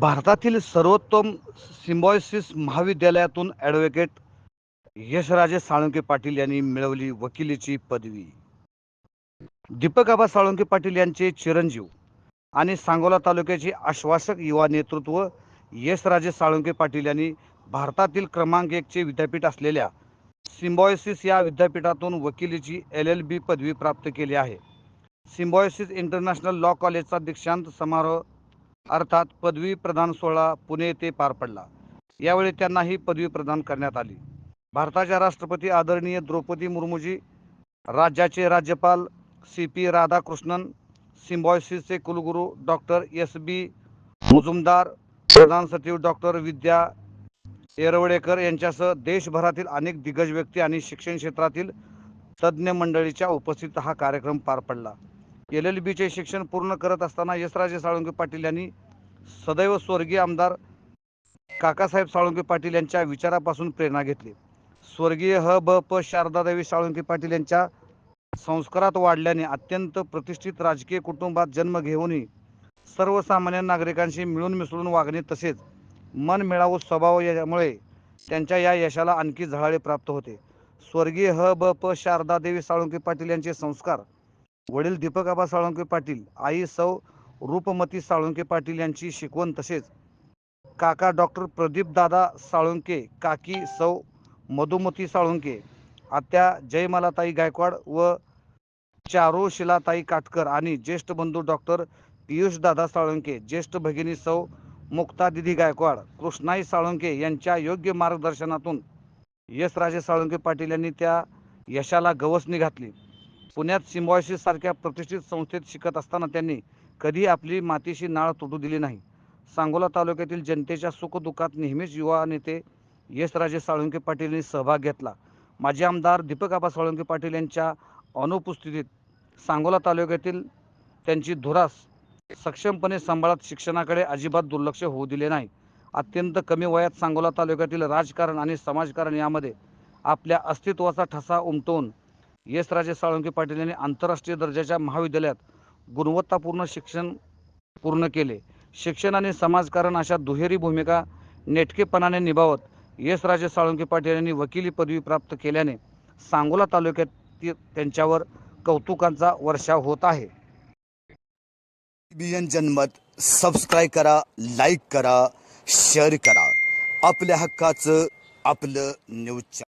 भारतातील सर्वोत्तम सिम्बॉयसिस महाविद्यालयातून ॲडव्होकेट यशराजे साळुंके पाटील यांनी मिळवली वकिलीची पदवी. दीपक आबा साळुंके पाटील यांचे चिरंजीव आणि सांगोला तालुक्याचे आश्वासक युवा नेतृत्व यशराजे साळुंके पाटील यांनी भारतातील क्रमांक एकचे विद्यापीठ असलेल्या सिम्बॉयसिस या विद्यापीठातून वकिलीची एल एल बी पदवी प्राप्त केली आहे. सिम्बॉयसिस इंटरनॅशनल लॉ कॉलेजचा दीक्षांत समारोह अर्थात पदवी प्रदान सोहळा पुणे येथे पार पडला. यावेळी त्यांना ही पदवी प्रदान करण्यात आली. भारताच्या राष्ट्रपती आदरणीय द्रौपदी मुर्मूजी राज्याचे राज्यपाल सी पी राधाकृष्णन सिम्बॉयसिसचे कुलगुरू डॉक्टर एस बी मुजुमदार प्रधान सचिव डॉक्टर विद्या येरवडेकर यांच्यासह देशभरातील अनेक दिग्गज व्यक्ती आणि शिक्षण क्षेत्रातील तज्ज्ञ मंडळीच्या उपस्थित हा कार्यक्रम पार पडला. एल एल बीचे शिक्षण पूर्ण करत असताना यशराजे साळुंके पाटील यांनी सदैव स्वर्गीय आमदार काकासाहेब साळुंके पाटील यांच्या विचारापासून प्रेरणा घेतली. स्वर्गीय ह ब प शारदादेवी साळुंके पाटील यांच्या संस्कारात वाढल्याने अत्यंत प्रतिष्ठित राजकीय कुटुंबात जन्म घेऊनही सर्वसामान्य नागरिकांशी मिळून मिसळून वागणे तसेच मन मिळावू स्वभाव यामुळे त्यांच्या या यशाला आणखी झळाळे प्राप्त होते. स्वर्गीय ह ब प शारदादेवी साळुंके पाटील यांचे संस्कार वडील दीपक आबा साळुंके पाटील आई सौ रूपमती साळुंके पाटील यांची शिकवण तसेच काका डॉक्टर प्रदीप दादा साळुंके काकी सौ मधुमती साळुंके आत्या जयमालाताई गायकवाड व चारू शिलाताई काटकर आणि ज्येष्ठ बंधू डॉक्टर पियुष दादा साळुंके ज्येष्ठ भगिनी सौ मुक्ता दिदी गायकवाड कृष्णाई साळुंके यांच्या योग्य मार्गदर्शनातून यशराजे साळुंके पाटील यांनी त्या यशाला गवसणी घातली. पुण्यात सिम्बॉयसिस सारख्या प्रतिष्ठित संस्थेत शिकत असताना त्यांनी कधी आपली मातीशी नाळ तुटू दिली नाही. सांगोला तालुक्यातील जनतेच्या सुखदुःखात नेहमीच युवा नेते यशराजे साळुंके पाटील यांनी सहभाग घेतला. माजी आमदार दीपक आबा साळुंके पाटील यांच्या अनुपस्थितीत सांगोला तालुक्यातील त्यांची धुरास सक्षमपणे सांभाळत शिक्षणाकडे अजिबात दुर्लक्ष होऊ दिले नाही. अत्यंत कमी वयात सांगोला तालुक्यातील राजकारण आणि समाजकारण यामध्ये आपल्या अस्तित्वाचा ठसा उमटवून यशराजे साळुंके पाटील यांनी आंतरराष्ट्रीय दर्जाच्या महाविद्यालयात गुणवत्तापूर्ण शिक्षण पूर्ण केले. शिक्षण आणि समाजकारण अशा दुहेरी भूमिका नेटकेपणाने निभावत यशराजे साळुंके पाटील यांनी वकिली पदवी प्राप्त केल्याने सांगोला तालुक्यात त्यांच्यावर कौतुकांचा वर्षाव होत आहे. जनमत सबस्क्राईब करा लाईक करा शेअर करा. आपल्या हक्काचं आपलं न्यूज